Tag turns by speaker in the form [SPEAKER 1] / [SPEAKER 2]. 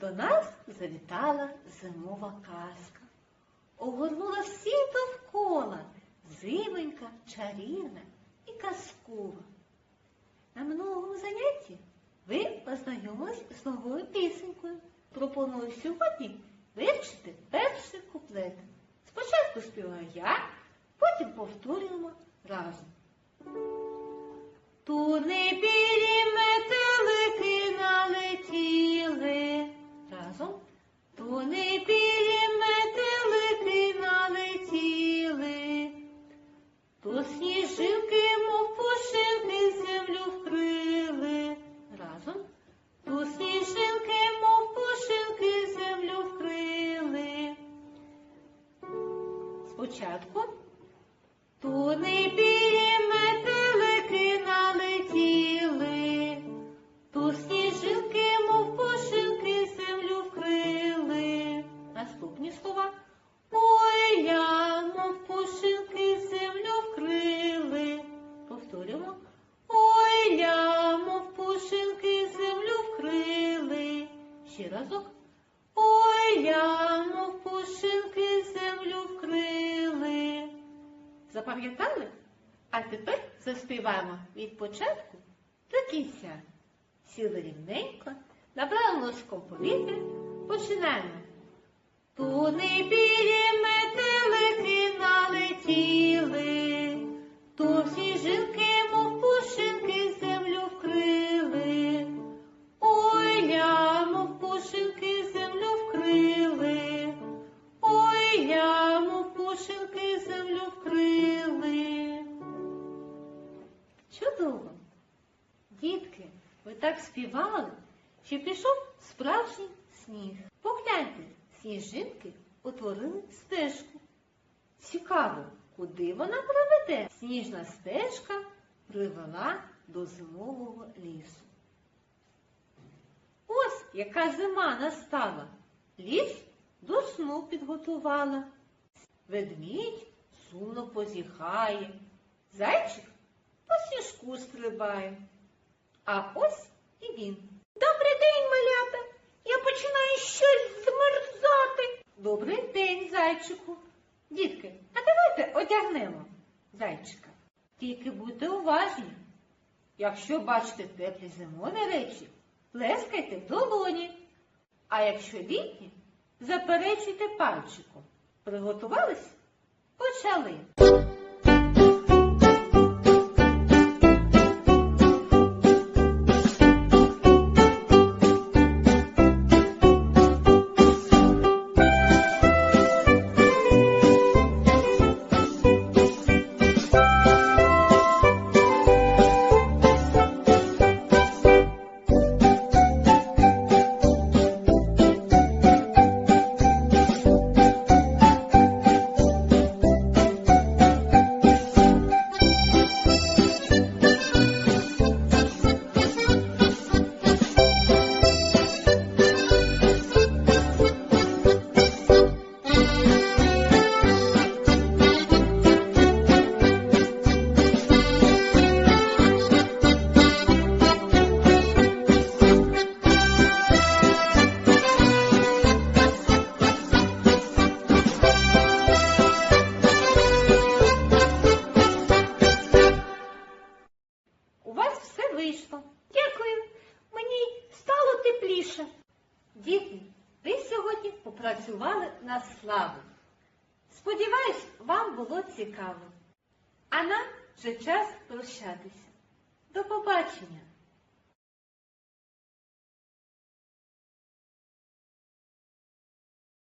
[SPEAKER 1] До нас завітала зимова казка. Огорнула всі довкола, зимонька, чарівна і казкова. На минулому занятті ви познайомились з новою пісенькою. Пропоную сьогодні вивчити перший куплет. Спочатку співаю я, потім повторюємо разом. Туни білі метелики Туни білі метелики налетіли. То сніжинки, мов пушинки, землю вкрили. Разом. То сніжинки, мов пушинки, землю вкрили. Спочатку. Туни білі метелики Ще разок. Ой, я, мов пушинки, землю вкрили. Запам'ятали? А тепер заспіваємо від початку до кінця. Сіли рівненько, набрали носиком повітря, починаємо. Туни білі метелики налетіли, Дітки, ви так співали, що пішов справжній сніг. Погляньте, сніжинки утворили стежку. Цікаво, куди вона приведе? Сніжна стежка привела до зимового лісу. Ось яка зима настала. Ліс до сну підготувала. Ведмідь сумно позіхає, зайчик по сніжку стрибає. А ось і він. Добрий день, малята! Я починаю щось змерзати. Добрий день, зайчику. Дітки, а давайте одягнемо зайчика. Тільки будьте уважні. Якщо бачите теплі зимові речі, плескайте в долоні. А якщо літні, заперечуйте пальчиком. Приготувались? Почали. Сьогодні попрацювали на славу. Сподіваюсь, вам було цікаво. А нам вже час прощатися. До побачення!